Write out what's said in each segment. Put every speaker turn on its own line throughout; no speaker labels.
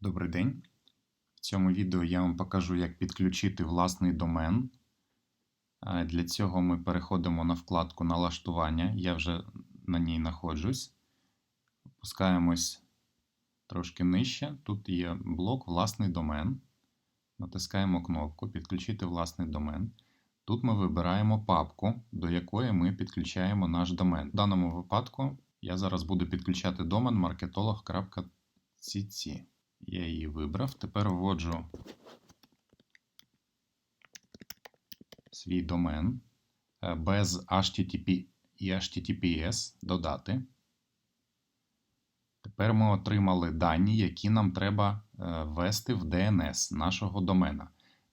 Добрий день. В цьому відео я вам покажу, як підключити власний домен. Для цього ми переходимо на вкладку Налаштування. Я вже на ній знаходжусь. Опускаємось трошки нижче. Тут є блок Власний домен. Натискаємо кнопку Підключити власний домен. Тут ми вибираємо папку, до якої ми підключаємо наш домен. В даному випадку я зараз буду підключати домен marketolog.cc. Я її вибрав. Тепер вводжу свій домен е, без HTTP і HTTPS додати. Тепер ми отримали дані, які нам треба е, ввести в DNS нашого домена.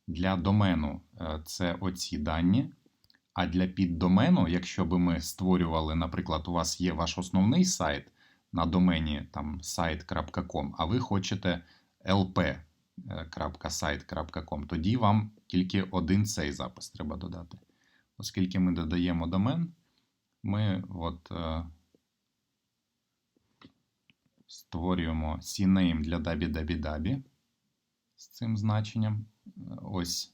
Для домену е, це оці дані. А для піддомену, якщо би ми створювали, наприклад, у вас є ваш основний сайт на домені там site.com, а ви хочете lp.site.com, тоді вам тільки один цей запис треба додати. Оскільки ми додаємо домен, ми от, е, створюємо CNAME для www з цим значенням. Ось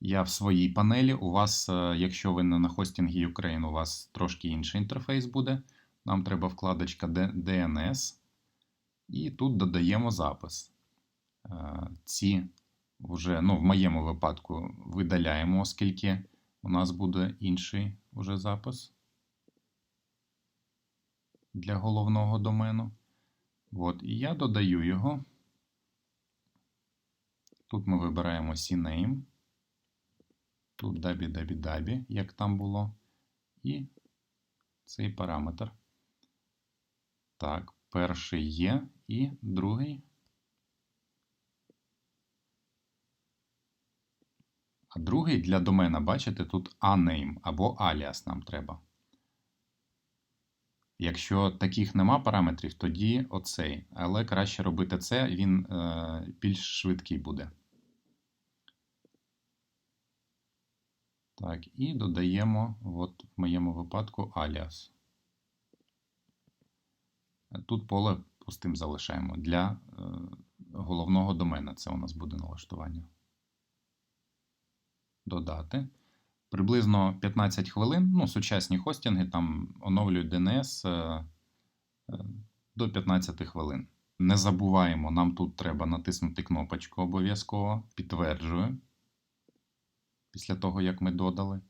я в своїй панелі. У вас, е, якщо ви не на хостінгі Ukraine, у вас трошки інший інтерфейс буде. Нам треба вкладочка DNS. І тут додаємо запис. Е, Ці вже, ну, в моєму випадку, видаляємо, оскільки у нас буде інший уже запис для головного домену. От, і я додаю його. Тут ми вибираємо CNAME. Тут www, як там було. І цей параметр. Так, перший є і другий. А другий для домена, бачите, тут aname або alias нам треба. Якщо таких нема параметрів, тоді оцей. Але краще робити це, він е, більш швидкий буде. Так, і додаємо, от в моєму випадку, alias. Тут поле пустим залишаємо для е, головного домена. Це у нас буде налаштування. Додати. Приблизно 15 хвилин. Ну, сучасні хостинги там оновлюють DNS е, е, до 15 хвилин. Не забуваємо, нам тут треба натиснути кнопочку обов'язково. Підтверджую. Після того, як ми додали.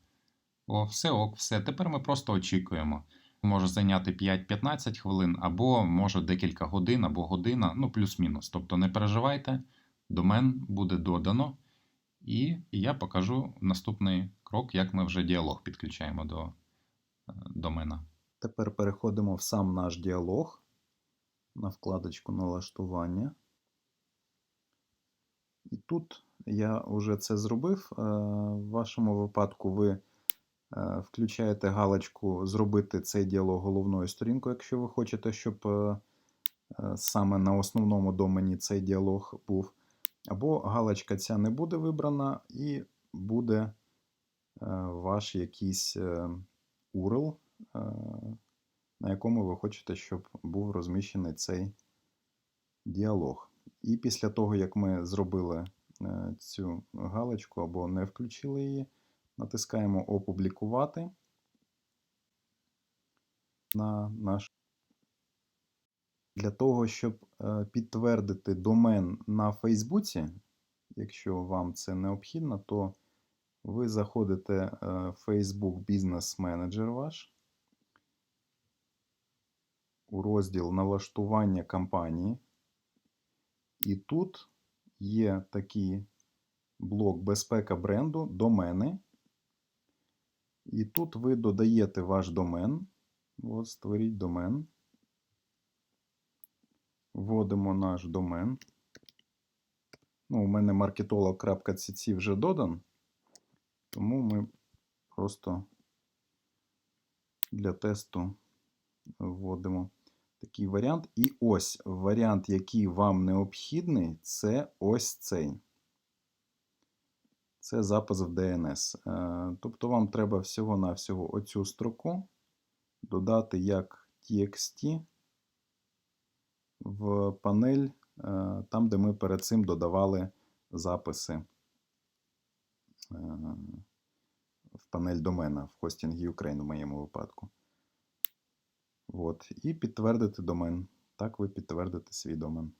О, все ок, все. Тепер ми просто очікуємо може зайняти 5-15 хвилин, або може декілька годин, або година, ну плюс-мінус. Тобто не переживайте, домен буде додано, і я покажу наступний крок, як ми вже діалог підключаємо до е, домена.
Тепер переходимо в сам наш діалог на вкладочку налаштування. І тут я вже це зробив. Е, В вашому випадку ви включаєте галочку Зробити цей діалог головною сторінкою, якщо ви хочете, щоб е, е, саме на основному домені цей діалог був. Або галочка ця не буде вибрана, і буде ваш якийсь URL, на якому ви хочете, щоб був розміщений цей діалог. І після того, як ми зробили цю галочку або не включили її, Натискаємо Опублікувати на наш. Для того, щоб е, підтвердити домен на Фейсбуці, якщо вам це необхідно, то ви заходите в Facebook Business Manager ваш у розділ налаштування кампанії. І тут є такий блок безпека бренду, домени. І тут ви додаєте ваш домен. От, створіть домен. Вводимо наш домен. Ну, У мене marketolog.cc вже додан, тому ми просто для тесту вводимо такий варіант. І ось варіант, який вам необхідний, це ось цей це запис в DNS. Е, тобто вам треба всього-навсього оцю строку додати як TXT в панель е, там, де ми перед цим додавали записи е, в панель домена в хостінгі Ukraine в моєму випадку. От. І підтвердити домен. Так ви підтвердите свій домен.